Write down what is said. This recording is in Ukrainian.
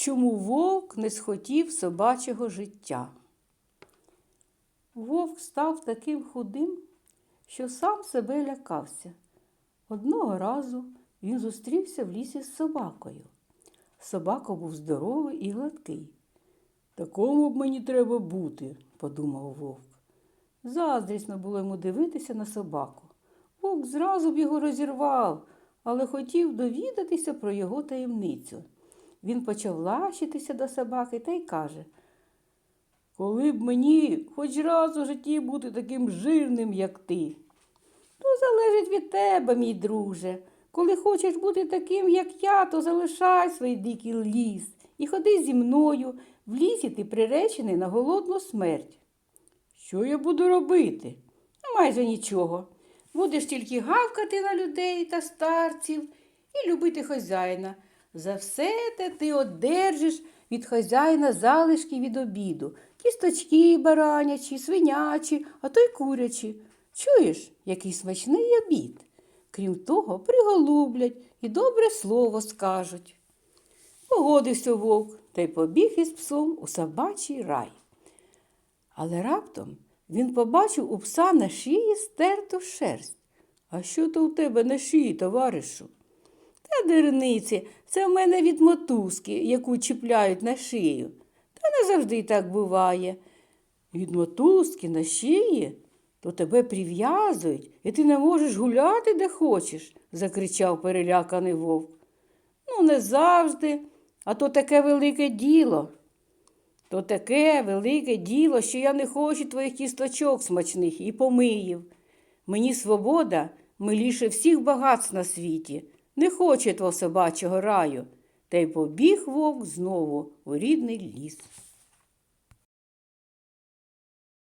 Чому вовк не схотів собачого життя? Вовк став таким худим, що сам себе лякався. Одного разу він зустрівся в лісі з собакою. Собака був здоровий і гладкий. Такому б мені треба бути, подумав вовк. Заздрісно було йому дивитися на собаку. Вовк зразу б його розірвав, але хотів довідатися про його таємницю. Він почав лащитися до собаки та й каже Коли б мені хоч раз у житті бути таким жирним, як ти. То залежить від тебе, мій друже. Коли хочеш бути таким, як я, то залишай свій дикий ліс і ходи зі мною. В лісі ти приречений на голодну смерть. Що я буду робити? «Ну, Майже нічого. Будеш тільки гавкати на людей та старців і любити хазяїна. За все те ти одержиш від хазяїна залишки від обіду, кісточки баранячі, свинячі, а то й курячі. Чуєш, який смачний обід. Крім того, приголублять і добре слово скажуть. Погодився вовк та й побіг із псом у собачий рай. Але раптом він побачив у пса на шиї стерту шерсть. А що то у тебе на шиї, товаришу? Та дирниці, це в мене від мотузки, яку чіпляють на шию. Та не завжди так буває. Від мотузки на шиї, то тебе прив'язують, і ти не можеш гуляти, де хочеш, закричав переляканий вовк. Ну, не завжди, а то таке велике діло. То таке велике діло, що я не хочу твоїх кісточок смачних і помиїв. Мені свобода миліше всіх багатств на світі, не хоче твого собачого раю. Та й побіг вовк знову у рідний ліс.